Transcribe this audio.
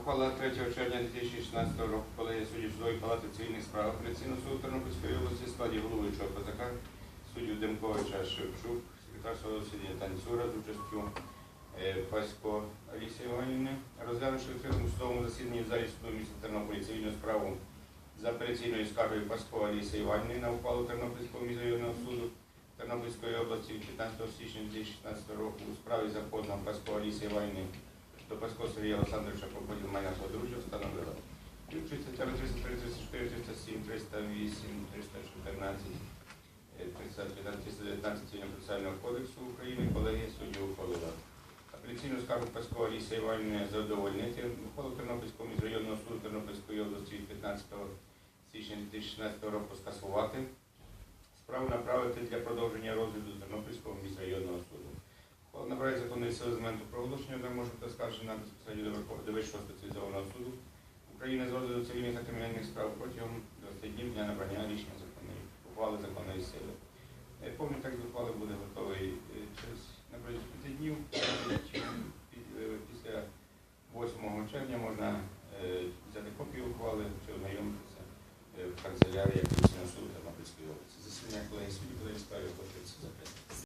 ухвала 3 червня 2016 року колегія суддів судової палати цивільних справ апеляційного суду Тернопільської області складі головуючого козака суддів Демковича Шевчук, секретар судового засідання Танцюра з участю е, Пасько Алісії Іванівни, розглянувши в відкритому судовому засіданні в залі суду міста Тернополі цивільну справу за апеляційною скаргою Пасько Алісії Іванівни на ухвалу Тернопільського міжрайонного суду Тернопільської області від 15 січня 2016 року у справі за позовом Пасько Алісії Іванівни до Пасько Сергія Олександровича по поділ майна подружжя встановила. Включується статтями 303, 304, 307, 308, 314, е, 315, 319 Цивільного процесуального кодексу України колегія суддів ухвалила. Апеляційну скаргу Пасько Алісії Іванівни задовольнити. Ухвалу Тернопільського міжрайонного суду Тернопільської області від 15 січня 2016 року скасувати. Справу направити для продовження розгляду відмовився з моменту проголошення, де може бути безпосередньо до Вищого спеціалізованого суду України з розгляду цивільних та кримінальних справ протягом 20 днів для набрання рішення законної ухвали законної сили. Повний текст ухвали буде готовий через напротязі 5 днів. Після 8 червня можна взяти копію ухвали чи ознайомитися в канцелярії Конституційного суду та Мапільської області. Засідання колеги судді коли справи оголошується закритим.